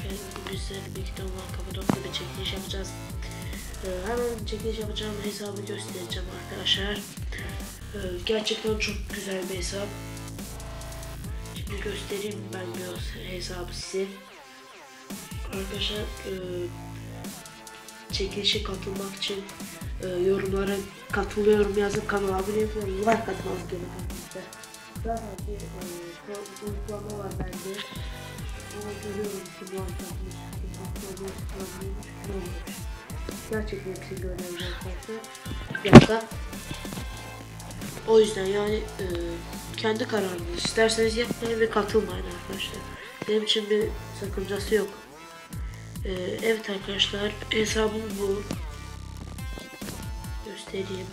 bugün sizlerle birlikte olan Kapadokya bir çekiliş yapacağız. Ee, hemen çekiliş yapacağım hesabı göstereceğim arkadaşlar. Ee, gerçekten çok güzel bir hesap. Şimdi göstereyim ben biraz hesabı size. Arkadaşlar e, çekilişe katılmak için e, yorumlara katılıyorum yazıp kanala abone olmayı like atmanız gerekiyor. Zaten bir e, uygulama var bende. Ama görüyorum ki bu arkadaşlar Gerçekten hepsini görüyorum arkadaşlar. Bir. O yüzden yani e, kendi kararınız. İsterseniz yapmayın ve katılmayın arkadaşlar. Benim için bir sakıncası yok. E, evet arkadaşlar hesabım bu. Göstereyim.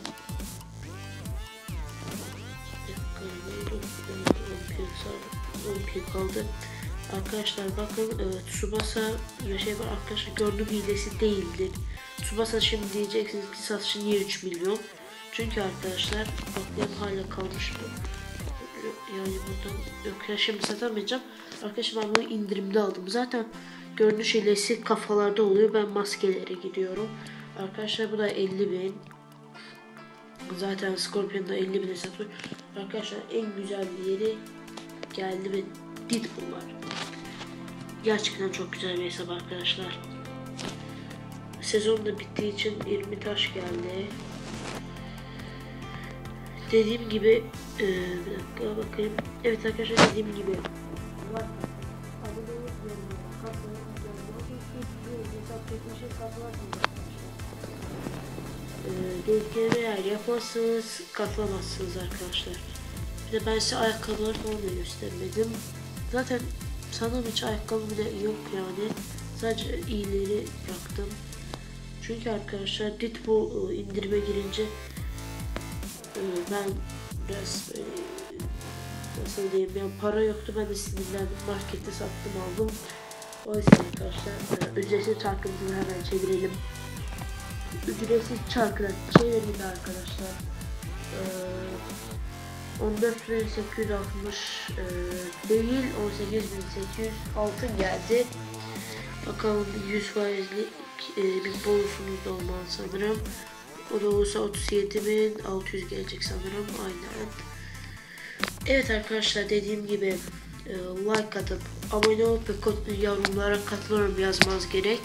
Bir dakika, 10 pil kaldı. Arkadaşlar bakın e, Tsubasa şey var arkadaşlar gördüğüm hilesi değildir. Tsubasa şimdi diyeceksiniz ki satışı niye 3 milyon? Çünkü arkadaşlar aklım hala kalmış mı? Yani buradan yok ya şimdi satamayacağım. Arkadaşlar ben bunu indirimde aldım. Zaten görünüş hilesi kafalarda oluyor. Ben maskelere gidiyorum. Arkadaşlar bu da 50 bin. Zaten Scorpion'da 50 bine satıyor. Arkadaşlar en güzel yeri geldi ve Deadpool var. Gerçekten çok güzel bir hesap arkadaşlar. Sezon da bittiği için 20 taş geldi. Dediğim gibi e, bir dakika bakayım. Evet arkadaşlar dediğim gibi. E, dediklerimi eğer yapmazsanız katlamazsınız arkadaşlar. Bir de ben size ayakkabıları falan da göstermedim. Zaten sanırım hiç ayakkabı bile yok yani. Sadece iyileri bıraktım. Çünkü arkadaşlar Deadpool indirime girince e, ben biraz böyle nasıl diyeyim yani para yoktu ben de sinirlendim markette sattım aldım. O yüzden arkadaşlar e, ücretsiz çarkımızı hemen çevirelim. Ücretsiz çarkına çevirin arkadaşlar. Ee, 14.860 e, değil 18.800 altın geldi. Bakalım 100 faizli e, bir bonusumuz da olmalı sanırım. O da olursa 37.600 gelecek sanırım aynen. Evet arkadaşlar dediğim gibi e, like atıp abone olup ve yorumlara katılıyorum yazmanız gerek.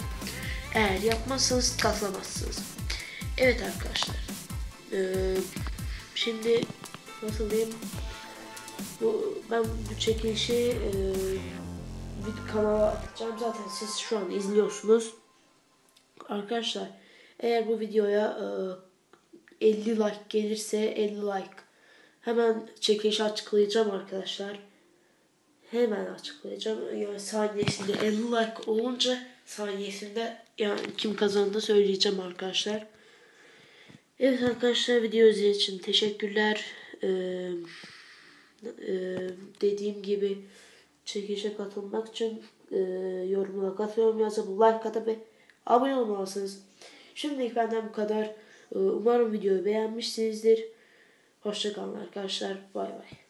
Eğer yapmazsanız katlamazsınız. Evet arkadaşlar. E, şimdi nasıl diyeyim? Bu ben bu çekilişi e, bir kanala atacağım. Zaten siz şu an izliyorsunuz. Arkadaşlar eğer bu videoya e, 50 like gelirse 50 like hemen çekilişi açıklayacağım arkadaşlar. Hemen açıklayacağım. Yani saniyesinde 50 like olunca saniyesinde yani kim kazandı söyleyeceğim arkadaşlar. Evet arkadaşlar video için teşekkürler. Ee, e, dediğim gibi çekişe katılmak için e, yorumuna katılıyorum yazıp like atıp abone olmalısınız. Şimdilik benden bu kadar. Umarım videoyu beğenmişsinizdir. Hoşçakalın arkadaşlar. Bay bay.